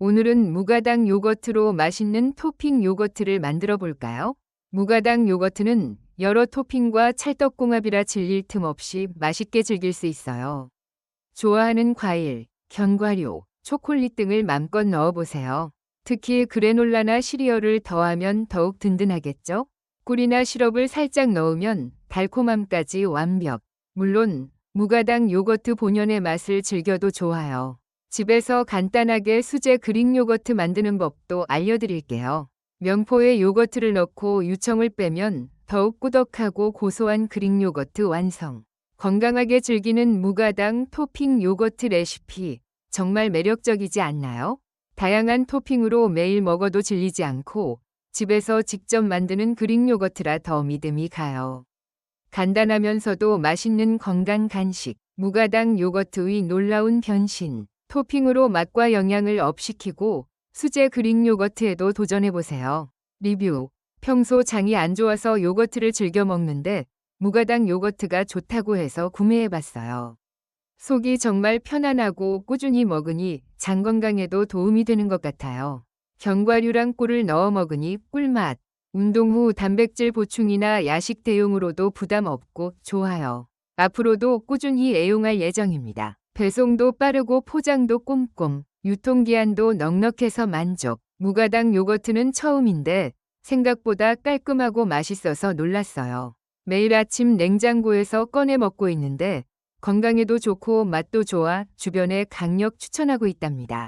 오늘은 무가당 요거트로 맛있는 토핑 요거트를 만들어 볼까요? 무가당 요거트는 여러 토핑과 찰떡궁합이라 질릴 틈 없이 맛있게 즐길 수 있어요. 좋아하는 과일, 견과류, 초콜릿 등을 맘껏 넣어보세요. 특히 그래놀라나 시리얼을 더하면 더욱 든든하겠죠? 꿀이나 시럽을 살짝 넣으면 달콤함까지 완벽. 물론 무가당 요거트 본연의 맛을 즐겨도 좋아요. 집에서 간단하게 수제 그릭 요거트 만드는 법도 알려드릴게요. 명포에 요거트를 넣고 유청을 빼면 더욱 꾸덕하고 고소한 그릭 요거트 완성. 건강하게 즐기는 무가당 토핑 요거트 레시피 정말 매력적이지 않나요? 다양한 토핑으로 매일 먹어도 질리지 않고 집에서 직접 만드는 그릭 요거트라 더 믿음이 가요. 간단하면서도 맛있는 건강 간식, 무가당 요거트의 놀라운 변신, 토핑으로 맛과 영양을 업시키고 수제 그릭 요거트에도 도전해보세요. 리뷰 평소 장이 안 좋아서 요거트를 즐겨 먹는데 무가당 요거트가 좋다고 해서 구매해봤어요. 속이 정말 편안하고 꾸준히 먹으니 장 건강에도 도움이 되는 것 같아요. 견과류랑 꿀을 넣어 먹으니 꿀맛. 운동 후 단백질 보충이나 야식 대용으로도 부담 없고 좋아요. 앞으로도 꾸준히 애용할 예정입니다. 배송도 빠르고 포장도 꼼꼼, 유통기한도 넉넉해서 만족. 무가당 요거트는 처음인데 생각보다 깔끔하고 맛있어서 놀랐어요. 매일 아침 냉장고에서 꺼내 먹고 있는데 건강에도 좋고 맛도 좋아 주변에 강력 추천하고 있답니다.